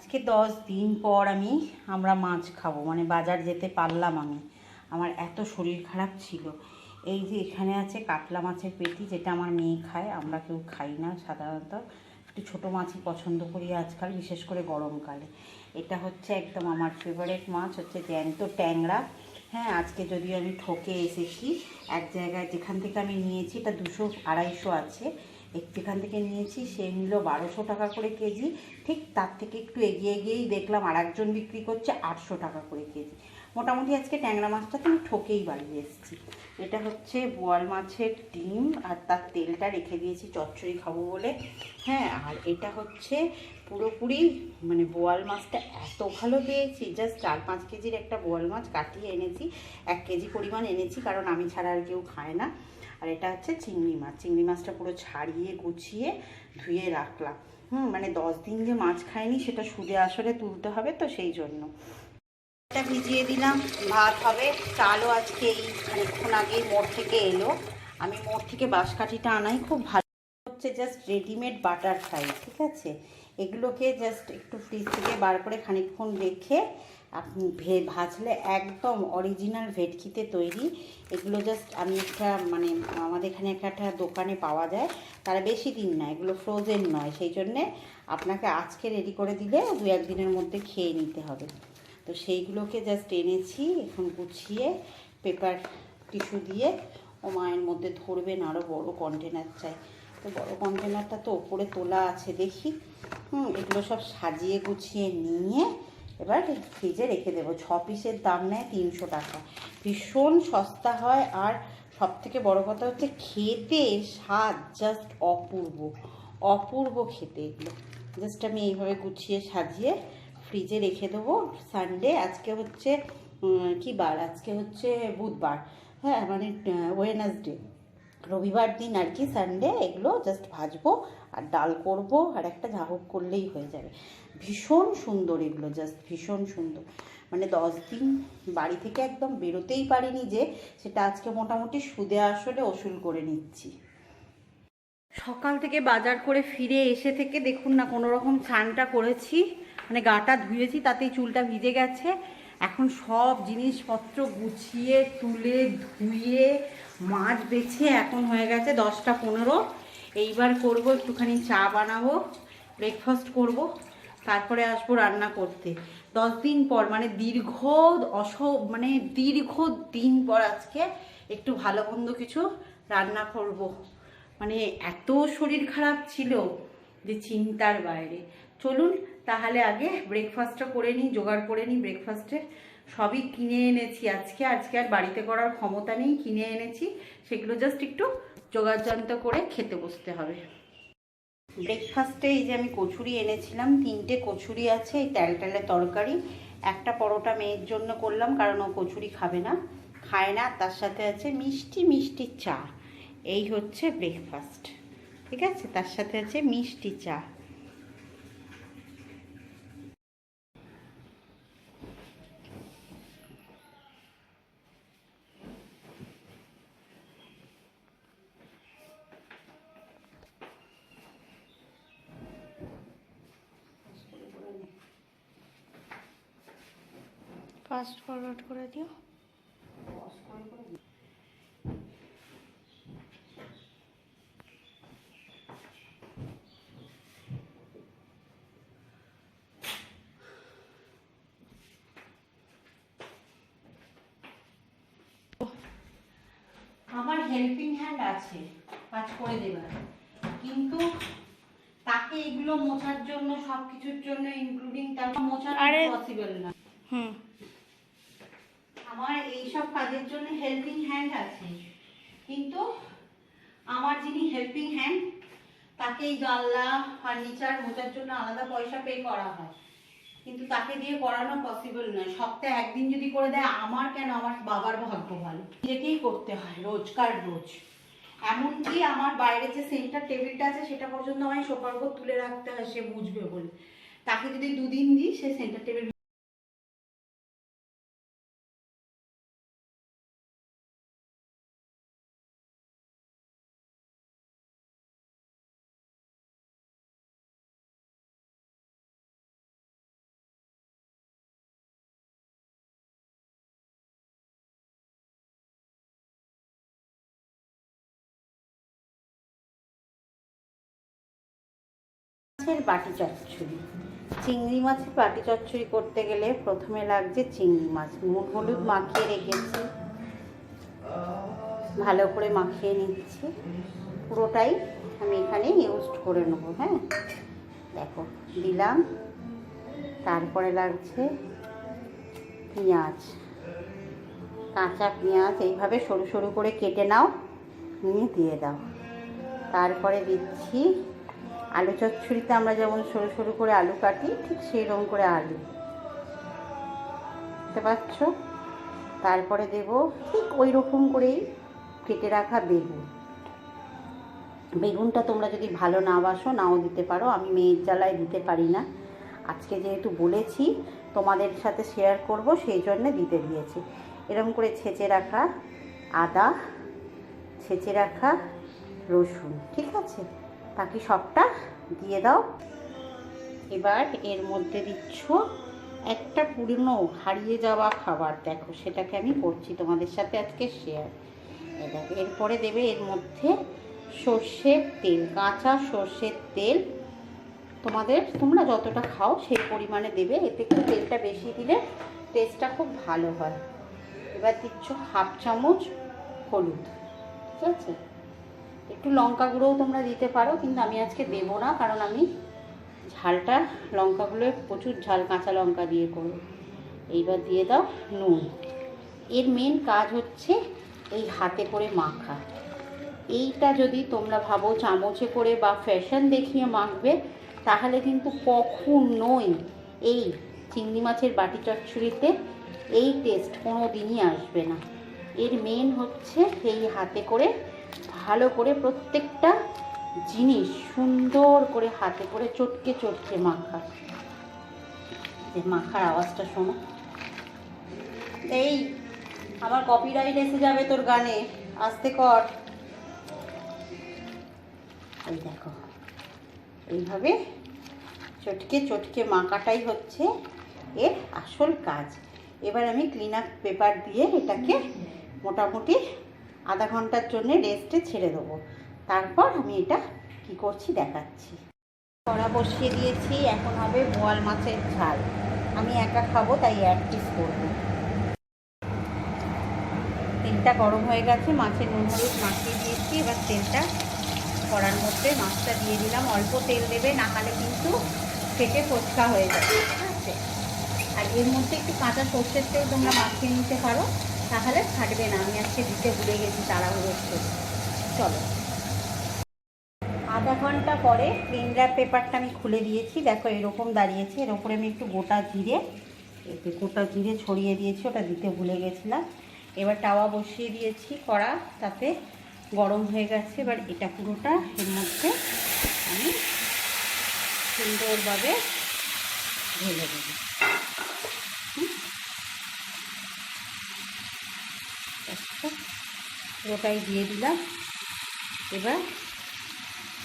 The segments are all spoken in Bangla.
আজকে দশ দিন পর আমি, আমরা মাছ খাব। মানে বাজার যেতে পারলাম আমি। আমার এত শরীর খারাপ ছিল। এই যে এখানে আছে কাতলা মাছের পেটি, যেটা আমার মেয়ে খায়, আমরা কেউ খাই না সাধারণত। একটু ছোটো মাছই পছন্দ করি আজকাল, বিশেষ করে গরমকালে। এটা হচ্ছে একদম আমার ফেভারেট মাছ, হচ্ছে জ্যান্ত ট্যাংরা। হ্যাঁ আজকে যদিও আমি ঠকে এসেছি, এক জায়গায় যেখান থেকে আমি নিয়েছি, এটা দুশো আড়াইশো আছে। এক- যেখান থেকে নিয়েছি, সে নিল বারোশো টাকা করে কেজি। ঠিক তার থেকে একটু এগিয়ে গিয়েই দেখলাম আর একজন বিক্রি করছে আটশো টাকা করে কেজি। মোটামুটি আজকে ট্যাংরা মাছটা তো আমি ঠকেই বাড়ি এসেছি। এটা হচ্ছে বোয়াল মাছের ডিম, আর তার তেলটা রেখে দিয়েছি, চচ্চড়ি খাব বলে। হ্যাঁ আর এটা হচ্ছে পুরোপুরি মানে বোয়াল মাছটা এত ভালো পেয়েছি। জাস্ট চার পাঁচ কেজির একটা বোয়াল মাছ কাটিয়ে এনেছি, এক কেজি পরিমাণ এনেছি, কারণ আমি ছাড়া আর কেউ খায় না। আর এটা হচ্ছে চিংড়ি মাছ। চিংড়ি মাছটা পুরো ছাড়িয়ে, গুছিয়ে ধুয়ে রাখলাম। হুম মানে দশ দিন যে মাছ খাইনি, সেটা সুদে আসরে তুলতে হবে তো সেই জন্য। এটা ভিজিয়ে দিলাম, ভাত হবে। চালও আজকে এই খানিকক্ষণ আগেই মোড় থেকে এলো। আমি মোড় থেকে বাঁশকাঠিটা আনাই, খুব ভালো হচ্ছে জাস্ট রেডিমেড বাটার ফ্রাই ঠিক আছে? এগুলোকে জাস্ট একটু ফ্রিজ থেকে বার করে খানিকক্ষণ রেখে আপনি ভে, ভাজলে একদম অরিজিনাল ভেটকিতে তৈরি। এগুলো জাস্ট আমি একটা মানে আমাদের এখানে একটা দোকানে পাওয়া যায়। তারা বেশি দিন না এগুলো ফ্রোজেন নয়। সেই জন্যে আপনাকে আজকে রেডি করে দিলে দু একদিনের মধ্যে খেয়ে নিতে হবে। তো সেইগুলোকে জাস্ট এনেছি, এখন গুছিয়ে পেপার টিস্যু দিয়ে ও মায়ের মধ্যে ধরবেন আরও বড় কন্টেনার চাই। তো বড় কন্টেনারটা তো ওপরে তোলা আছে, দেখি। হুম, এগুলো সব সাজিয়ে গুছিয়ে নিয়ে এবার ফ্রিজে রেখে দেবো। ছ পিসের দাম নেয় তিনশো টাকা। ভীষণ সস্তা হয় আর সব থেকে বড় কথা হচ্ছে খেতে স্বাদ জাস্ট অপূর্ব। অপূর্ব খেতে এগুলো। জাস্ট আমি এইভাবে গুছিয়ে সাজিয়ে ফ্রিজে রেখে দেবো। সানডে আজকে হচ্ছে কি বার? আজকে হচ্ছে বুধবার। হ্যাঁ মানে ওয়েনাসডে রবিবার দিন আর কি সানডে এগুলো জাস্ট ভাজবো আর ডাল করব আর একটা যা হোক করলেই হয়ে যাবে। ভীষণ সুন্দর এগুলো জাস্ট ভীষণ সুন্দর। মানে দশ দিন বাড়ি থেকে একদম বেরোতেই পারিনি যে, সেটা আজকে মোটামুটি সুদে আসলে ওসুল করে নিচ্ছি। সকাল থেকে বাজার করে ফিরে এসে থেকে দেখুন না কোনো রকম স্নানটা করেছি মানে গাটা ধুয়েছি, তাতেই চুলটা ভিজে গেছে। এখন সব জিনিসপত্র গুছিয়ে, তুলে, ধুয়ে, মাছ বেছে এখন হয়ে গেছে দশটা পনেরো। এইবার করব একটুখানি চা বানাবো ব্রেকফাস্ট করব। তারপরে আসব রান্না করতে। দশ দিন পর মানে দীর্ঘ অস মানে দীর্ঘ দিন পর আজকে একটু ভালো মন্দ কিছু রান্না করব। মানে এত শরীর খারাপ ছিল যে চিন্তার বাইরে। চলুন তাহলে আগে ব্রেকফাস্টটা করে নিই, জোগাড় করে নিই ব্রেকফাস্টে সবই কিনে এনেছি আজকে আজকে আর বাড়িতে করার ক্ষমতা নেই, কিনে এনেছি। সেগুলো জাস্ট একটু জোগাড়যন্ত্র করে খেতে বসতে হবে। ব্রেকফাস্টে এই যে আমি কচুরি এনেছিলাম, তিনটে কচুরি আছে, এই তেলে তরকারি। একটা পরোটা মেয়ের জন্য করলাম, কারণ ও কচুরি খাবে না, খায় না, তার সাথে আছে মিষ্টি মিষ্টি চা। এই হচ্ছে ব্রেকফাস্ট ঠিক আছে? তার সাথে আছে মিষ্টি চা। ফাস্ট ফরওয়ার্ড করে দিও। আমার হেল্পিং হ্যান্ড আছে কাজ করে দেবার। কিন্তু তাকে এগুলো মোছার জন্য সব কিছুর জন্য ইনক্লুডিং তার মোছা আরে- পসিবল না। হুম। আমার এইসব কাজের জন্য হেল্পিং হ্যান্ড আছে। কিন্তু আমার যিনি হেল্পিং হ্যান্ড তাকে এই জানলা ফার্নিচার মোচার জন্য আলাদা পয়সা পে করা হয়। কিন্তু তাকে দিয়ে করানো পসিবল নয়। সপ্তাহে একদিন যদি করে দেয়, আমার কেন আমার বাবার ভাগ্য ভালো? নিজেকেই করতে হয়, রোজকার রোজ। এমনকি আমার বাইরে যে সেন্টার টেবিলটা আছে, সেটা পর্যন্ত আমায় সোফার তুলে রাখতে হয়, সে বুঝবে বলে। তাকে যদি দুদিন দিই, সে সেন্টার টেবিল মাছের বাটি চচ্চড়ি। চিংড়ি মাছের বাটি চচ্চড়ি করতে গেলে প্রথমে লাগছে চিংড়ি মাছ। নুন হলুদ মাখিয়ে রেখেছি। ভালো করে মাখিয়ে নিচ্ছি। পুরোটাই আমি এখানে ইউজ করে নেব হ্যাঁ? দেখো, দিলাম। তারপরে লাগছে পেঁয়াজ। কাঁচা পেঁয়াজ, এইভাবে সরু সরু করে কেটে নাও, নিয়ে দিয়ে দাও। তারপরে দিচ্ছি আলু চচ্চড়িতে আমরা যেমন সরু সরু করে আলু কাটি, ঠিক সেই রকম করে আলু। বুঝতে পারছ তারপরে দেব ঠিক ওই রকম করেই কেটে রাখা বেগুন। বেগুনটা তোমরা যদি ভালো না বাসো, নাও দিতে পারো। আমি মেয়ের জ্বালায় দিতে পারি না। আজকে যেহেতু বলেছি, তোমাদের সাথে শেয়ার করব, সেই জন্য দিতে দিয়েছি। এরকম করে ছেঁচে রাখা আদা, ছেঁচে রাখা রসুন, ঠিক আছে? বাকি সবটা দিয়ে দাও। এবার এর মধ্যে দিচ্ছ একটা পুরনো হারিয়ে যাওয়া খাবার। দেখো, সেটাকে আমি করছি তোমাদের সাথে আজকে শেয়ার দেখো এরপরে দেবে এর মধ্যে সর্ষের তেল, কাঁচা সর্ষের তেল। তোমাদের, তোমরা যতটা খাও সেই পরিমাণে দেবে। এতে একটু তেলটা বেশি দিলে টেস্টটা খুব ভালো হয়। এবার দিচ্ছ হাফ চামচ হলুদ। ঠিক আছে? একটু লঙ্কা গুঁড়োও তোমরা দিতে পারো, কিন্তু আমি আজকে দেবো না, কারণ আমি ঝালটা, লঙ্কাগুলো প্রচুর ঝাল, কাঁচা লঙ্কা দিয়ে করব। এইবার দিয়ে দাও নুন। এর মেন কাজ হচ্ছে এই হাতে করে মাখা। এইটা যদি তোমরা ভাবো চামচে করে বা ফ্যাশন দেখিয়ে মাখবে, তাহলে কিন্তু কখনোই এই চিংড়ি মাছের বাটি চচ্চড়িতে এই টেস্ট কোনো দিনই আসবে না। এর মেন হচ্ছে এই হাতে করে ভালো করে প্রত্যেকটা জিনিস সুন্দর করে হাতে করে চটকে চটকে মাখা যে মাখার আওয়াজটা শোনো। এই, আমার কপিরাইট এসে যাবে তোর গানে। আস্তে কর। এই দেখো। এইভাবে চটকে চটকে মাখাটাই হচ্ছে এর আসল কাজ। এবার আমি ক্লিন আপ পেপার দিয়ে এটাকে মোটামুটি আধা ঘণ্টার জন্য রেস্টে ছেড়ে দেবো। তারপর আমি এটা কি করছি দেখাচ্ছি। কড়া বসিয়ে দিয়েছি, এখন হবে বোয়াল মাছের ঝাল। আমি একা খাব, তাই এক পিস করব। তেলটা গরম হয়ে গেছে, মাছের নুন হলুদ মাখিয়ে দিয়েছি। এবার তেলটা কড়ার মধ্যে মাছটা দিয়ে দিলাম। অল্প তেল দেবে, না হলে কিন্তু ফেটে ফোচকা হয়ে যাবে। ঠিক আছে? আর এর মধ্যে একটু কাঁচা সর্ষের তেল তোমরা মাখিয়ে নিতে পারো। তাহলে ফাটবে না। আমি আজকে দিতে ভুলে গেছি, তাড়াহুড়ো চলো। আধা ঘণ্টা পরে ক্লিন র্যাপ পেপারটা আমি খুলে দিয়েছি। দেখো এরকম দাঁড়িয়েছে। এর ওপরে আমি একটু গোটা জিরে, একটু গোটা জিরে ছড়িয়ে দিয়েছি, ওটা দিতে ভুলে গেছিলাম। এবার টাওয়া বসিয়ে দিয়েছি কড়া, তাতে গরম হয়ে গেছে। এবার এটা পুরোটা, এর মধ্যে আমি সুন্দরভাবে ঢেলে দেবো হুম। দেখো, পুরোটাই দিয়ে দিলাম। এবার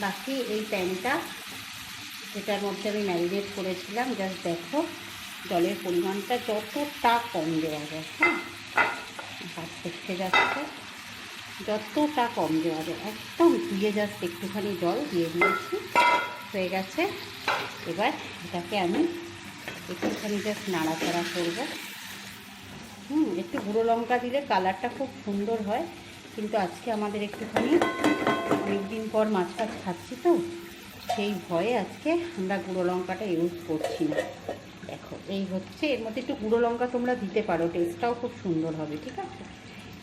বাকি এই প্যানটা, যেটার মধ্যে আমি ম্যারিনেট করেছিলাম জাস্ট দেখো, জলের পরিমাণটা যতটা কম দেওয়া যায় হ্যাঁ? হাত দেখতে যাচ্ছে, যতটা কম দেওয়া যায়, একদম ধুয়ে জাস্ট একটুখানি জল দিয়ে দিয়েছি, হয়ে গেছে। এবার এটাকে আমি একটুখানি জাস্ট নাড়াচাড়া করব। হুম, একটু গুঁড়ো লঙ্কা দিলে কালারটা খুব সুন্দর হয়। কিন্তু আজকে আমাদের একটুখানি অনেকদিন পর মাছ টাছ খাচ্ছি তো সেই ভয়ে আজকে আমরা গুঁড়ো লঙ্কাটা ইউজ করছি না। দেখো এই হচ্ছে এর মধ্যে একটু গুঁড়ো লঙ্কা তোমরা দিতে পারো টেস্টটাও খুব সুন্দর হবে ঠিক আছে?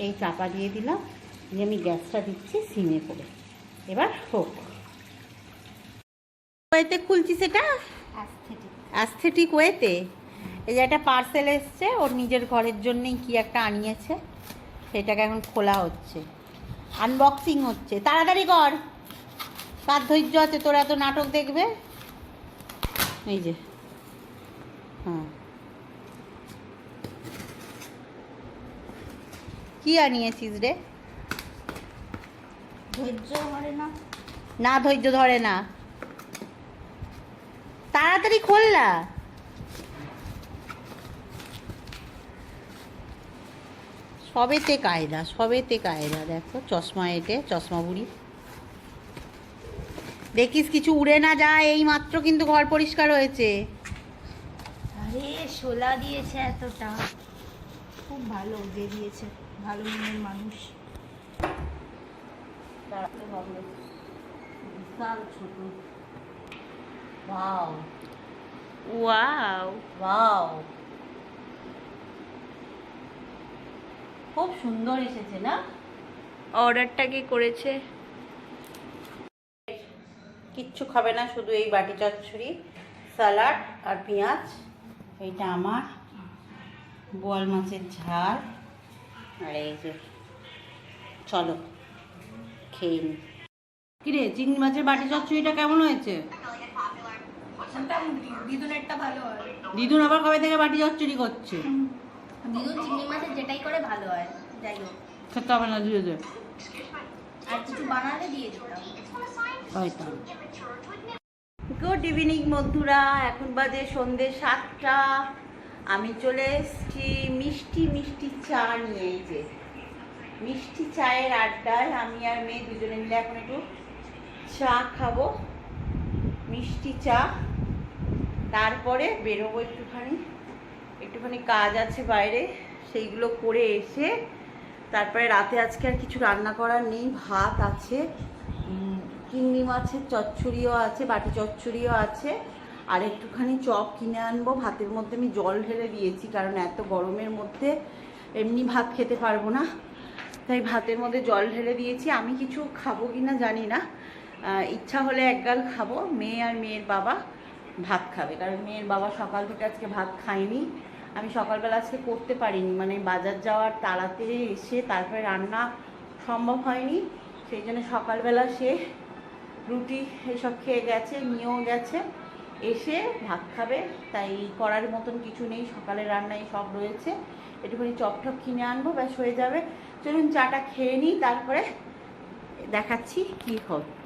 এই চাপা দিয়ে দিলাম দিয়ে আমি গ্যাসটা দিচ্ছি সিমে করে। এবার হোক। ওয়েতে খুলছি সেটা? অ্যাস্থেটিক ওয়েতে এই যে একটা পার্সেল এসছে ওর নিজের ঘরের জন্যই কি একটা আনিয়েছে? সেটাকে এখন খোলা হচ্ছে। আনবক্সিং হচ্ছে। তাড়াতাড়ি কর। কার ধৈর্য আছে তোর এত নাটক দেখবে? এই যে। হ্যাঁ। কি আনিয়েছিস রে? ধৈর্য ধরে না। না ধৈর্য ধরে না। তাড়াতাড়ি খোল না। সবেতে কায়দা সবেতে কায়দা দেখো চশমা এটে চশমা বুড়ি দেখিস কিছু উড়ে না যায় এই মাত্র কিন্তু ঘর পরিষ্কার হয়েছে। আরে শোলা দিয়েছে এতটা। খুব ভালো দিয়েছে। ভালো মনের মানুষ। ছোট। ওয়াও। ওয়াও। খুব সুন্দর এসেছে না? অর্ডারটা কি করেছে? কিচ্ছু খাবে না শুধু এই বাটি চচ্চড়ি স্যালাড আর পেঁয়াজ। এইটা আমার। বোয়াল মাছের ঝাল। আর এই যে চলো খেয়ে নি। কিরে চিংড়ি মাছের বাটি চচ্চড়িটা কেমন হয়েছে? হয়। দিদুন আবার কবে থেকে বাটি চচ্চড়ি করছে? চিংড়ি মাছের যেটাই করে ভালো হয় যাই হোক। খেতে হবে না দিয়ে দে। আর কিছু বানালে দিয়ে দিতাম গুড ইভিনিং বন্ধুরা। এখন বাজে সন্ধে সাতটা। আমি চলে এসছি মিষ্টি মিষ্টি চা নিয়ে। এই যে মিষ্টি চায়ের আড্ডায় আমি আর মেয়ে দুজনে মিলে এখন একটু চা খাব। মিষ্টি চা। তারপরে বেরোবো একটুখানি। একটুখানি কাজ আছে বাইরে, সেইগুলো করে এসে তারপরে রাতে আজকে আর কিছু রান্না করার নেই, ভাত আছে চিংড়ি মাছের চচ্চড়িও আছে, বাটি চচ্চড়িও আছে, আর একটুখানি চপ কিনে আনব। ভাতের মধ্যে আমি জল ঢেলে দিয়েছি, কারণ এত গরমের মধ্যে এমনি ভাত খেতে পারব না। তাই ভাতের মধ্যে জল ঢেলে দিয়েছি। আমি কিছু খাব কি না জানি না। ইচ্ছা হলে একগাল খাব। মেয়ে আর মেয়ের বাবা ভাত খাবে, কারণ মেয়ের বাবা সকাল থেকে আজকে ভাত খায়নি। আমি সকালবেলা আজকে করতে পারিনি। মানে বাজার যাওয়ার তাড়াতে এসে তারপরে রান্না সম্ভব হয়নি। সেই জন্য সকালবেলা সে রুটি এসব খেয়ে গেছে, নিয়েও গেছে। এসে ভাত খাবে। তাই করার মতন কিছু নেই সকালে রান্নায় সব রয়েছে। একটুখানি চপ টপ কিনে আনব, ব্যাস হয়ে যাবে। চলুন চাটা খেয়ে নিই, তারপরে দেখাচ্ছি কী হবে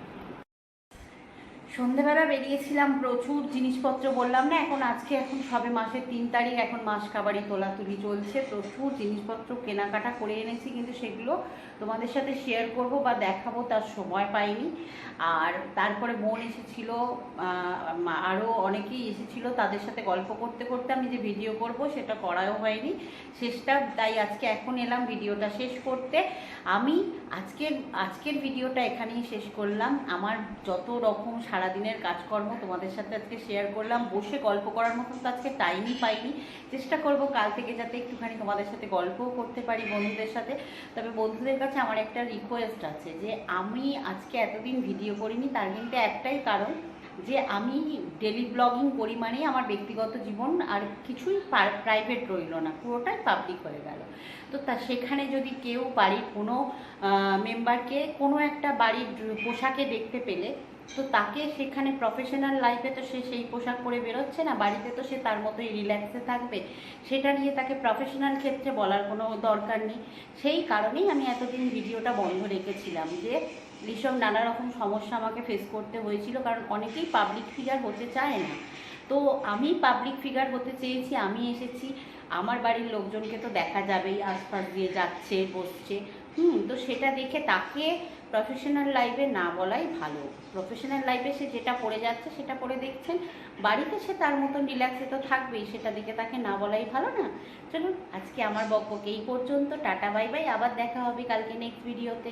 সন্ধেবেলা বেরিয়েছিলাম প্রচুর জিনিসপত্র বললাম না, এখন আজকে এখন সবে মাসের তিন তারিখ, এখন মাস কাবাড়ি তোলাতুলি চলছে, প্রচুর জিনিসপত্র কেনাকাটা করে এনেছি, কিন্তু সেগুলো তোমাদের সাথে শেয়ার করব বা দেখাবো, তার সময় পাইনি। আর তারপরে বোন এসেছিল আরও অনেকেই এসেছিল, তাদের সাথে গল্প করতে করতে আমি যে ভিডিও করব, সেটা করাও হয়নি। শেষটা, তাই আজকে এখন এলাম ভিডিওটা শেষ করতে। আমি আজকের আজকের ভিডিওটা এখানেই শেষ করলাম। আমার যত রকম সারাদিনের কাজকর্ম তোমাদের সাথে আজকে শেয়ার করলাম। বসে গল্প করার মতন তো আজকে টাইমই পাইনি। চেষ্টা করব কাল থেকে যাতে একটুখানি তোমাদের সাথে গল্পও করতে পারি বন্ধুদের সাথে। তবে বন্ধুদের কাছে আমার একটা রিকোয়েস্ট আছে যে, আমি আজকে এতদিন ভিডিও করিনি, তার কিন্তু একটাই কারণ যে, আমি ডেলি ব্লগিং করি মানেই আমার ব্যক্তিগত জীবন আর কিছুই প্রাইভেট রইল না, পুরোটাই পাবলিক হয়ে গেল। তো তা সেখানে যদি কেউ বাড়ির কোনো মেম্বারকে কোনো একটা বাড়ির পোশাকে দেখতে পেলে তো তাকে সেখানে প্রফেশনাল লাইফে তো সে সেই পোশাক পরে বেরোচ্ছে না, বাড়িতে তো সে তার মতোই রিল্যাক্সে থাকবে। সেটা নিয়ে তাকে প্রফেশনাল ক্ষেত্রে বলার কোনো দরকার নেই। সেই কারণেই আমি এতদিন ভিডিওটা বন্ধ রেখেছিলাম যে এইসব নানা রকম সমস্যা আমাকে ফেস করতে হয়েছিল, কারণ অনেকেই পাবলিক ফিগার হতে চায় না। তো আমি পাবলিক ফিগার হতে চেয়েছি, আমি এসেছি, আমার বাড়ির লোকজনকে তো দেখা যাবেই, আশপাশ দিয়ে যাচ্ছে, বসছে। হুম, তো সেটা দেখে তাকে প্রফেশনাল লাইফে না বলাই ভালো। প্রফেশনাল লাইফে সে যেটা পড়ে যাচ্ছে, সেটা পড়ে দেখছেন। বাড়িতে সে তার মতন রিল্যাক্সে তো থাকবেই, সেটা দিকে তাকে না বলাই ভালো না। চলুন, আজকে আমার বকবকে এই পর্যন্ত। টাটা বাই বাই আবার দেখা হবে কালকে নেক্সট ভিডিওতে